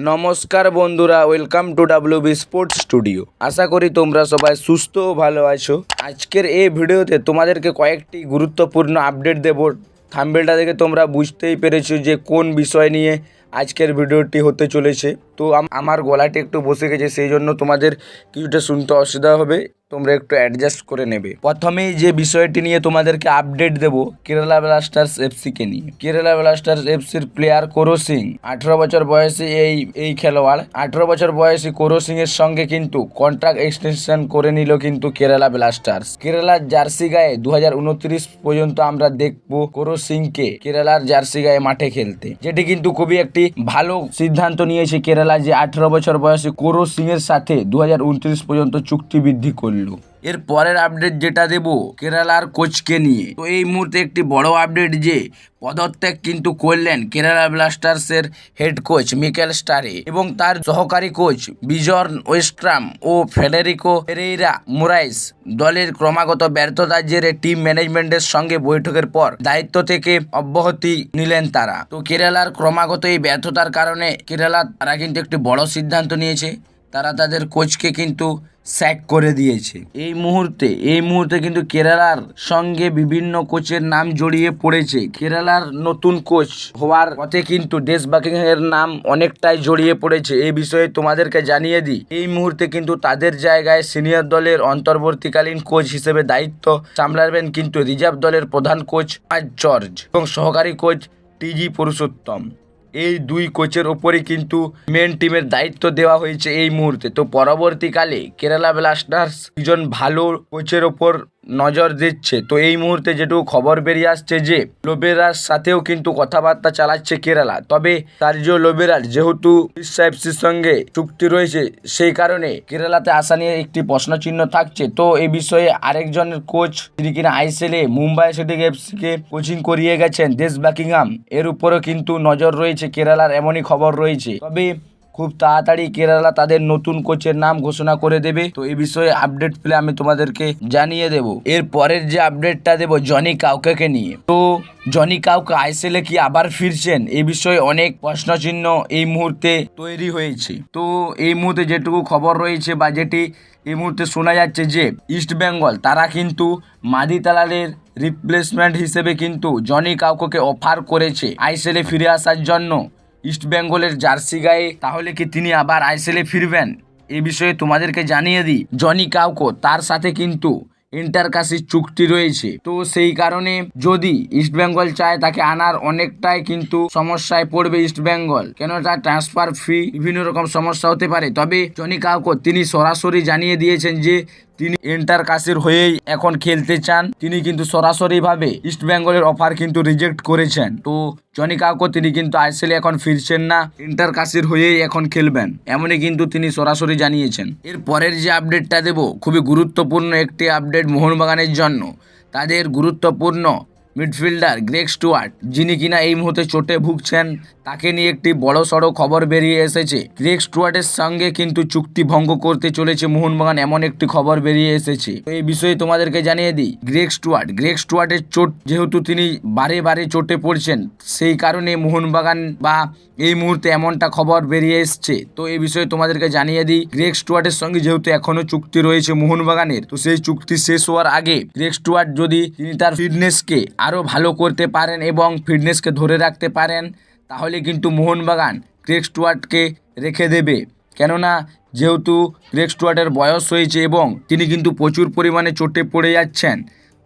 নমস্কার বন্ধুরা welcome to W B sports studio আশা করি তোমরা সবাই সুস্থ ও ভালো আছো। আজকের এই ভিডিওতে তোমাদেরকে কয়েকটি গুরুত্বপূর্ণ আপডেট দেব। থাম্বেলটা দেখে তোমরা বুঝতেই পেরেছ যে কোন বিষয় নিয়ে আজকের ভিডিওটি হতে চলেছে। তো আমার গলাটি একটু বসে গেছে, সেই জন্য তোমাদের কিছুটা শুনতে অসুবিধা হবে। তোমরা একটু অ্যাডজাস্ট করে নেবে। প্রথমেই যে বিষয়টি নিয়ে তোমাদেরকে আপডেট দেব কেরালা ব্লাস্টার্স এফসিকে নিয়ে। কেরালা ব্লাস্টার্স এফসির প্লেয়ার কোরো সিং আঠেরো বছর বয়সী এই এই খেলোয়াড়। আঠেরো বছর বয়সী কোরো সিং এর সঙ্গে কিন্তু কন্ট্রাক্ট এক্সটেনশন করে নিল কিন্তু কেরালা ব্লাস্টার্স কেরালার জার্সি গায়ে দুহাজার উনত্রিশ পর্যন্ত আমরা দেখব কোরো সিংকে কেরালার জার্সি গায়ে মাঠে খেলতে। যেটি কিন্তু খুবই একটি ভালো সিদ্ধান্ত নিয়েছে কেরালা যে আঠেরো বছর বয়সী কোরো সিং এর সাথে দু হাজার উনত্রিশ পর্যন্ত চুক্তি বৃদ্ধি করল। এর পরের আপডেট যেটা দেব, কেরালার কোচকে নিয়ে। তো এই মুহূর্তে একটি বড় আপডেট যে পদত্যাগ কিন্তু করলেন কেরালা ব্লাস্টার্সের হেড কোচ মিকেল স্টারে এবং তার সহকারী কোচ বিজর্ন ওয়েস্ট্রাম ও ফেডেরিকো পেরেইরা মোরাইস দলের ক্রমাগত ব্যর্থতার জেরে টিম ম্যানেজমেন্টের সঙ্গে বৈঠকের পর দায়িত্ব থেকে অব্যাহতি নিলেন তারা। তো কেরালার ক্রমাগত এই ব্যর্থতার কারণে কেরালা তারা কিন্তু একটি বড় সিদ্ধান্ত নিয়েছে। তারা তাদের কোচকে কিন্তু স্যাক করে দিয়েছে। এই মুহূর্তে এই মুহূর্তে কিন্তু কেরালার সঙ্গে বিভিন্ন কোচের নাম জড়িয়ে পড়েছে। কেরালার নতুন কোচ হওয়ার পথে কিন্তু ডেস বাকিংয়ের নাম অনেকটাই জড়িয়ে পড়েছে। এই বিষয়ে তোমাদেরকে জানিয়ে দিই, এই মুহূর্তে কিন্তু তাদের জায়গায় সিনিয়র দলের অন্তর্বর্তীকালীন কোচ হিসেবে দায়িত্ব সামলাবেন কিন্তু রিজার্ভ দলের প্রধান কোচ জর্জ এবং সহকারী কোচ টিজি পুরুষোত্তম। এই দুই কোচের ওপরই কিন্তু মেন টিমের দায়িত্ব দেওয়া হয়েছে এই মুহূর্তে। তো পরবর্তীকালে কেরালা ব্লাস্টার্স দুজন ভালো কোচের ওপর নজর দিচ্ছে। তো এই মুহূর্তে যেটুকু খবর বেরিয়ে আসছে যে লোবেরার সাথেও কিন্তু কথাবার্তা চালাচ্ছে কেরালা। তবে সার্জিও লোবেরার যেহেতু এফসির সঙ্গে চুক্তি রয়েছে, সেই কারণে কেরালাতে আসা নিয়ে একটি প্রশ্নচিহ্ন থাকছে। তো এই বিষয়ে আরেকজনের কোচ তিনি কিনা আইসেলে মুম্বাই সিটি এফসিকে কোচিং করিয়ে গেছেন দেশ বাকিংহাম এর উপরও কিন্তু নজর রয়েছে কেরালার, এমনই খবর রয়েছে। তবে খুব তাড়াতাড়ি কেরালা তাদের নতুন কোচের নাম ঘোষণা করে দেবে। তো এই বিষয়ে আপডেট পেলে আমি তোমাদেরকে জানিয়ে দেব। এর পরের যে আপডেটটা দেব, জনি কাউকে নিয়ে। তো জনি কাউকে আইসেলে কি আবার ফিরছেন? এই বিষয়ে অনেক প্রশ্নচিহ্ন এই মুহূর্তে তৈরি হয়েছে। তো এই মুহূর্তে যেটুকু খবর রয়েছে বা যেটি এই মুহূর্তে শোনা যাচ্ছে যে ইস্ট বেঙ্গল তারা কিন্তু মাদি তালালের রিপ্লেসমেন্ট হিসেবে কিন্তু জনি কাউকে অফার করেছে আইসেলে ফিরে আসার জন্য। ইস্ট বেঙ্গলের জার্সি গায়ে, তাহলে কি তিনি আবার আইসেলে ফিরবেন? এ বিষয়ে তোমাদেরকে জানিয়ে দিই, জনি কাউকো তার সাথে কিন্তু ইন্টারকাশির চুক্তি রয়েছে। তো সেই কারণে যদি ইস্ট বেঙ্গল চায় তাকে আনার অনেকটাই কিন্তু সমস্যায় পড়বে ইস্ট বেঙ্গল। কেন তার ট্রান্সফার ফি বিভিন্ন রকম সমস্যা হতে পারে। তবে জনি কাউকো তিনি সরাসরি জানিয়ে দিয়েছেন যে তিনি এন্টার কাশের হয়েই এখন খেলতে চান। তিনি কিন্তু সরাসরিভাবে ইস্ট বেঙ্গলের অফার কিন্তু রিজেক্ট করেছেন। তো জনি কাউকো তিনি কিন্তু আইসেলে এখন ফিরছেন না। ইন্টার কাশির হয়েই এখন খেলবেন। এমনই কিন্তু তিনি সরাসরি জানিয়েছেন। এর পরের যে আপডেটটা দেব, খুবই গুরুত্বপূর্ণ একটি আপডেট মোহনবাগানের জন্য। তাদের গুরুত্বপূর্ণ মিডফিল্ডার গ্রেগ স্টুয়ার্ট, যিনি কিনা এই মুহূর্তে চোটে ভুগছেন, তাকে নিয়ে একটি বড় সড়ো খবর বেরিয়ে এসেছে। গ্রেগ স্টুয়ার্টের সঙ্গে কিন্তু চুক্তি ভঙ্গ করতে চলেছে মোহনবাগান, এমন একটি খবর বেরিয়ে এসেছে। তো এই বিষয়ে তোমাদেরকে জানিয়ে দিই, গ্রেগ স্টুয়ার্ট, গ্রেগ স্টুয়ার্টের চোট যেহেতু তিনি বারে বারে চোটে পড়ছেন, সেই কারণে মোহনবাগান বা এই মুহূর্তে এমনটা খবর বেরিয়ে এসছে। তো এই বিষয়ে তোমাদেরকে জানিয়ে দিই, গ্রেগ স্টুয়ার্টের সঙ্গে যেহেতু এখনও চুক্তি রয়েছে মোহনবাগানের, তো সেই চুক্তি শেষ হওয়ার আগে গ্রেগ স্টুয়ার্ট যদি তিনি তার ফিটনেসকে আরও ভালো করতে পারেন এবং ফিটনেসকে ধরে রাখতে পারেন, তাহলে কিন্তু মোহনবাগান ক্রেক স্টুয়ার্টকে রেখে দেবে। কেননা, যেহেতু ক্রেক স্টুয়ার্টের বয়স হয়েছে এবং তিনি কিন্তু প্রচুর পরিমাণে চোটে পড়ে যাচ্ছেন,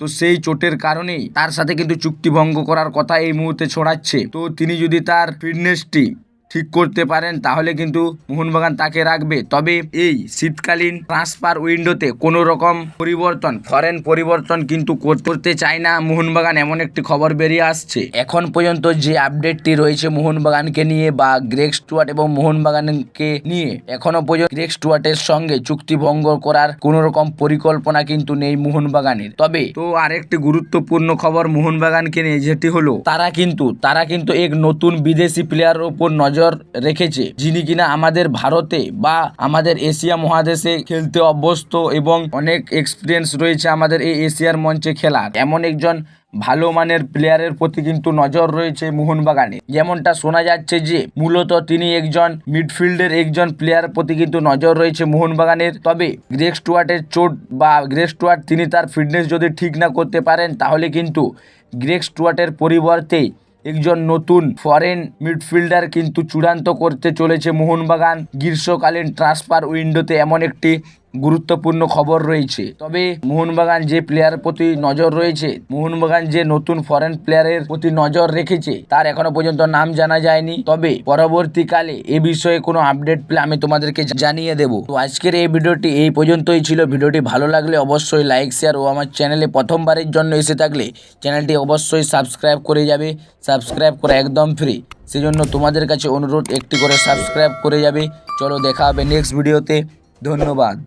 তো সেই চোটের কারণেই তার সাথে কিন্তু চুক্তি ভঙ্গ করার কথা এই মুহূর্তে ছড়াচ্ছে। তো তিনি যদি তার ফিটনেসটি ঠিক করতে পারেন তাহলে কিন্তু মোহনবাগান তাকে রাখবে। তবে এই শীতকালীন ট্রান্সফার উইন্ডোতে কোনো রকম পরিবর্তন ফরেন পরিবর্তন কিন্তু কর- করতে চায় না মোহনবাগান এমন একটি খবর বেরিয়ে আসছে। এখন পর্যন্ত যে আপডেটটি রয়েছে মোহনবাগানকে নিয়ে বা গ্রেক স্টুয়ার্ট এবং মোহনবাগানকে নিয়ে এখনও পর্যন্ত গ্রেক স্টুয়ার্টের সঙ্গে চুক্তি ভঙ্গ করার কোন রকম পরিকল্পনা কিন্তু নেই মোহনবাগানের। তবে তো আরেকটি গুরুত্বপূর্ণ খবর মোহনবাগানকে নিয়ে যেটি হলো তারা কিন্তু তারা কিন্তু এক নতুন বিদেশি প্লেয়ারের উপর নজর রেখেছে, যিনি কিনা আমাদের ভারতে বা আমাদের এশিয়া মহাদেশে খেলতে অভ্যস্ত এবং অনেক এক্সপিরিয়েন্স রয়েছে আমাদের এই এশিয়ার মঞ্চে খেলার। এমন একজন ভালো মানের প্লেয়ারের প্রতি কিন্তু নজর রয়েছে মোহনবাগানে। যেমনটা শোনা যাচ্ছে যে, মূলত তিনি একজন মিডফিল্ডের একজন প্লেয়ার প্রতি কিন্তু নজর রয়েছে মোহনবাগানের। তবে গ্রেক স্টুয়ার্টের চোট বা গ্রেক স্টুয়ার্ট তিনি তার ফিটনেস যদি ঠিক না করতে পারেন, তাহলে কিন্তু গ্রেক স্টুয়ার্টের পরিবর্তে একজন নতুন ফরেন মিডফিল্ডার কিন্তু চূড়ান্ত করতে চলেছে মোহনবাগান। গ্রীষ্মকালীন ট্রান্সফার উইন্ডোতে এমন একটি গুরুত্বপূর্ণ খবর রয়েছে। তবে মোহনবাগান যে প্লেয়ার প্রতি নজর রয়েছে, মোহনবাগান যে নতুন ফরেন প্লেয়ারের প্রতি নজর রেখেছে, তার এখনও পর্যন্ত নাম জানা যায়নি। তবে পরবর্তীকালে এ বিষয়ে কোনো আপডেট পেলে আমি তোমাদেরকে জানিয়ে দেবো। তো আজকের এই ভিডিওটি এই পর্যন্তই ছিল। ভিডিওটি ভালো লাগলে অবশ্যই লাইক শেয়ার ও আমার চ্যানেলে প্রথমবারের জন্য এসে থাকলে চ্যানেলটি অবশ্যই সাবস্ক্রাইব করে যাবে। সাবস্ক্রাইব করা একদম ফ্রি সেজন্য তোমাদের কাছে অনুরোধ, একটি করে সাবস্ক্রাইব করে যাবে। চলো দেখা হবে নেক্সট ভিডিওতে ধন্যবাদ।